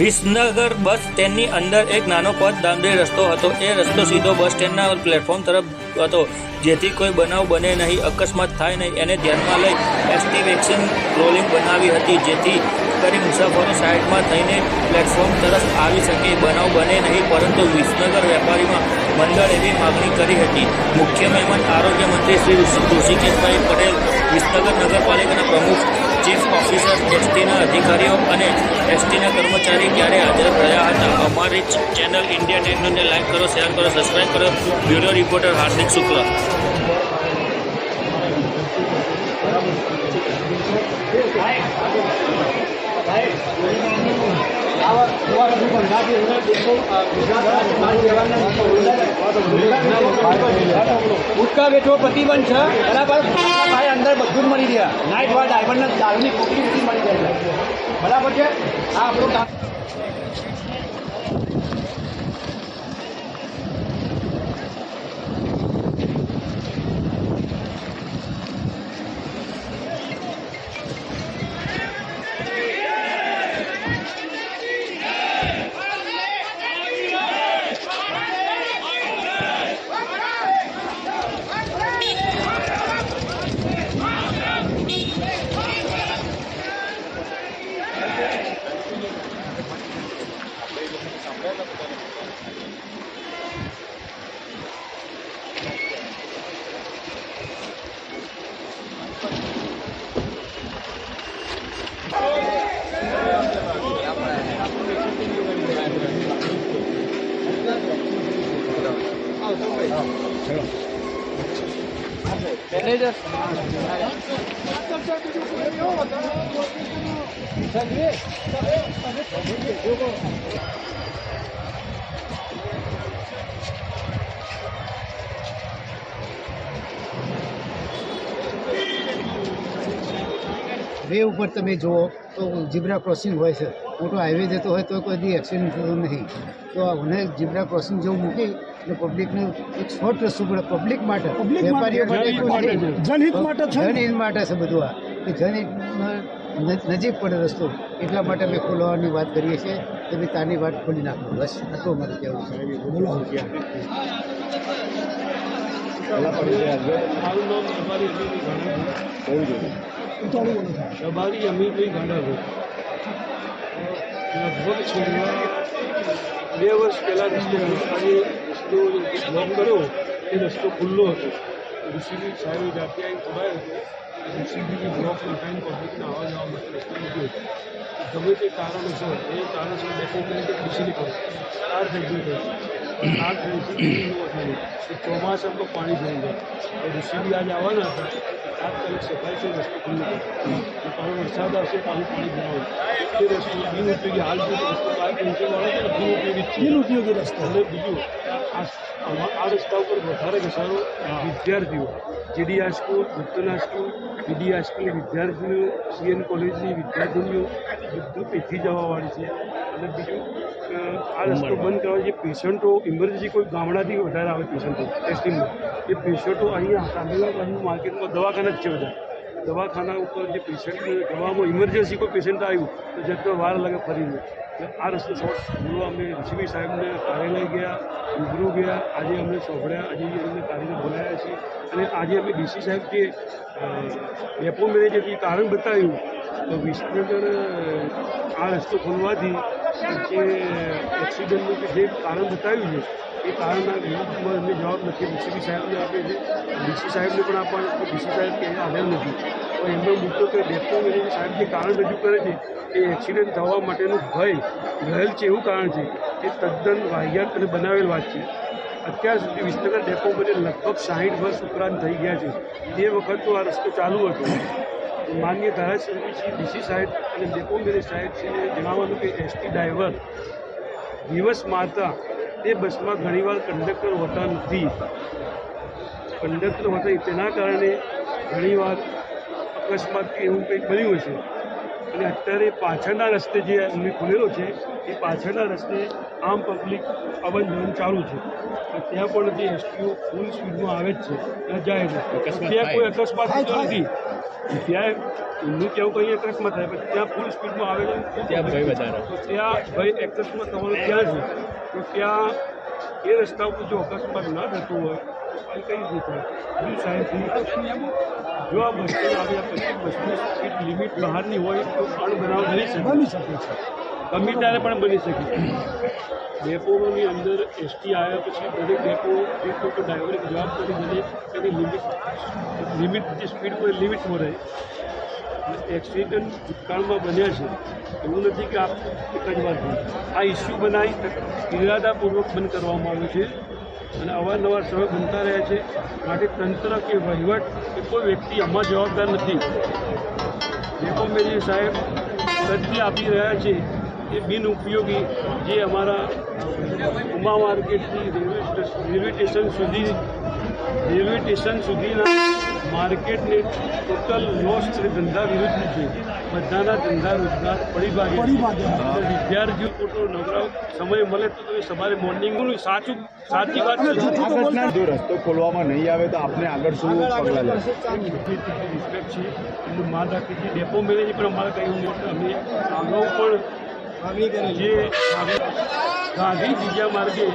વિસનગર બસ સ્ટેન્ડની અંદર એક નાનો પદ ડામરી રસ્તો હતો. એ રસ્તો સીધો બસ સ્ટેન્ડના પ્લેટફોર્મ તરફ હતો. જેથી કોઈ બનાવ બને નહીં, અકસ્માત થાય નહીં. એને ધ્યાનમાં લઈ એસટી વેક્સિન રોલિંગ બનાવી હતી, જેથી કરી મુસાફરો સાઈડમાં થઈને પ્લેટફોર્મ તરફ આવી શકે. બનાવ બને નહીં, પરંતુ વિસનગર વેપારીમાં મંડળ એવી માગણી કરી હતી. મુખ્ય મહેમાન આરોગ્ય મંત્રી શ્રી ઋષિકેશભાઈ પટેલ, વિસનગર નગરપાલિકાના પ્રમુખ ઓફિસર એસટીના અધિકારીઓ અને એસટીના કર્મચારી ક્યારે હાજર રહ્યા હતા? અમારી ચેનલ ઇન્ડિયા ટેકનોને લાઈક કરો, શેર કરો સબસ્ક્રાઈબ કરો. Bureau reporter Hardik Shukla. ગુટકા વેચવો પ્રતિબંધ છે. બરાબર? ભાઈ, અંદર બધું જ મળી રહ્યા. નાઇટ વાર ડ્રાઈવરને દારૂની કોકી બધી મળી જાય બરાબર છે? આ આપણું કામ વે ઉપર તમે જુઓ તો જીબ્રા ક્રોસિંગ હોય છે. મોટો હાઈવે જતો હોય તો કોઈ દી એક્સિડન્ટ થતો નહીં. તો મને જીબ્રા ક્રોસિંગ જેવું મૂકી એટલે પબ્લિકનું એક શોર્ટ રસ્તો પડે પબ્લિક માટે વેપારીઓ માટે જનહિત માટે છે જનહિત માટે છે બધું આ કે જનહિત નજીક પડે રસ્તો એટલા માટે અમે ખોલવાની વાત કરીએ છીએ તમે તાની વાત ખોલી નાખો બસ આટલું અમારે કહેવું છે મારું નામ રબારી અમીરી ગાંડા ગાંડા લગભગ છેલ્લા બે વર્ષ પહેલાં રસ્તો આજે રસ્તો કર્યો. એ રસ્તો ખુલ્લો હતો. ઋષિબી સારી જાતે આવીને ખોલાયો હતો ઋષિબી બ્લોક લખાઈને પબ્લિકને આવવા જવા માટે રસ્તો હતો. ગમે તે કારણોસર, એ કારણસર કરી કે ડીસીની પર કાર થઈ ગયું છે આ ઋષિબી ચોમાસામાં પાણી ભરી જાય એ ઋષિબી આજે આવવાના હતા. તાત્કાલિક સફાઈ છે રસ્તો ખુલ્લો. કર્યો. અને પાછો વરસાદ આવશે પાછું પાણી ભરાવું. એ રસ્તો બિનઉપયોગી હાલ જે રસ્તો બહાર પહોંચેવાળો છે ને બિનઉપયોગી જ છે બિનઉપયોગી રસ્તો. અને બીજું. આ આ રસ્તા ઉપર વધારે ઘસારો વિદ્યાર્થીઓ જીડી સ્કૂલ ગુપ્તના સ્કૂલ બીડી હાઈસ્કૂલની વિદ્યાર્થીઓ સીએન કોલેજની વિદ્યાર્થીનીઓ બધું તેથી જવાવાળી છે. અને બીજું આ રસ્તો બંધ કરવા જે પેશન્ટો ઇમરજન્સી કોઈ ગામડાથી વધારે આવે પેશન્ટો ટેસ્ટિંગમાં એ પેશન્ટો અહીંયા કાંદીલા માર્કેટમાં દવાખાના જ છે બધા. દવાખાના ઉપર જે પેશન્ટ દવામાં ઇમરજન્સી કોઈ પેશન્ટ આવ્યું તો જતો વાર લાગે ફરીને. આ રસ્તો શોર્ટ બોલવા અમે ઋષિભાઈ સાહેબને કાર્યાલય ગયા, રૂબરૂ ગયા. આજે અમને સોંપડ્યા, આજે અમને કાર્યાલય બોલાવ્યા છે. અને આજે અમે ડીસી સાહેબ જે ડેપો મેનેજરથી કારણ બતાવ્યું, તો વિસનગર આ રસ્તો ખોલવાથી જે એક્સિડન્ટનું જે કારણ બતાવ્યું છે એ કારણના વિરુદ્ધમાં એમને જવાબ નથી. ડીસીપી સાહેબને આપે છે. ડીસી સાહેબને પણ આપવાનો છે. ડીસી સાહેબ કે હાજર નથી. પણ એમનો મુદ્દો કે ડેપો મેનેજર સાહેબ જે કારણ રજૂ કરે છે એ એક્સિડન્ટ થવા માટેનું ભય રહેલ છે એવું કારણ છે, એ તદ્દન વાહિયાત અને બનાવેલ વાત છે. અત્યાર સુધી વિસનગર ડેપો બને લગભગ સાહીઠ વર્ષ ઉપરાંત થઈ ગયા છે. તે વખત તો આ રસ્તો ચાલુ હતો. માન્ય ધારાસભ્ય ડીસી સાહેબ અને ડેપો મેનેજર સાહેબ શ્રીને જણાવવાનું કે એસટી ડ્રાઈવર દિવસ મારતા તે બસમાં ઘણીવાર કંડક્ટર હોતા નથી કંડક્ટર હોતા. તેના કારણે ઘણીવાર અકસ્માત કે એવું કંઈક બન્યું હશે અને અત્યારે પાછળના રસ્તે જે અમને ખુલેલો છે એ પાછળના રસ્તે આમ પબ્લિક આવન જવન ચાલુ છે. ત્યાં પણ જે એસટીઓ ફૂલ સ્પીડમાં આવે જ છે ત્યાં જાય છે. ત્યાં કોઈ અકસ્માત થતો નથી. ત્યાં એમનું કેવું કંઈ અકસ્માત થાય પણ ત્યાં ફૂલ સ્પીડમાં આવે છે ત્યાં ભય વધારે. તો ત્યાં ભય અકસ્માત તમારો ત્યાં છે? તો ત્યાં એ રસ્તા ઉપર જો અકસ્માત ના થતો હોય તો કઈ રીતે બીજું સાહેબથી જો આ સ્ટેન્ડ આવ્યા પછી સ્પીડ લિમિટ બહારની હોય તો અણબનાવ બની શકે. બની શકે છે. ત્યારે પણ બની શકે. ડેપોની અંદર એસટી આવ્યા પછી દરેક ડેપો એક લોકો ડ્રાઈવરે જવાબદારી બને એની લિમિટ લિમિટ જે સ્પીડ હોય લિમિટમાં રહે. એક્સિડન્ટ ભૂતકાળમાં બન્યા છે, એવું નથી કે આ એક જ વાર આ ઇસ્યુ બનાવી ઇરાદાપૂર્વક બંધ કરવામાં આવ્યું છે અને અવારનવાર સ્થળો બનતા રહ્યા છે. માટે તંત્ર કે વહીવટ કે કોઈ વ્યક્તિ આમાં જવાબદાર નથી. જેકો મેરી સાહેબ ગતિ આપી રહ્યા છે, એ બિનઉપયોગી જે અમારા ઉમા માર્કેટથી રેલવે રેલવે સ્ટેશન સુધી, રેલવે સ્ટેશન સુધીના માર્કેટને ટોટલ લોસ અને ધંધા વિરુદ્ધ છે બધાના ધંધા રોજગાર પડી ભાગે વિદ્યાર્થીઓ પોતો નવરા સમય મળે તો તમે સવારે મોર્નિંગનું સાચું સાચી વાત છે. જો રસ્તો ખોલવામાં નહીં આવે તો આપણે આગળ શું પગલાં રિસ્પેક્ટ છે. એનું રાખીએ છીએ ડેપો મેનેજ પણ અમારે કહ્યું છે. અમે અગાઉ પણ જે ગાંધી બીજા માર્ગે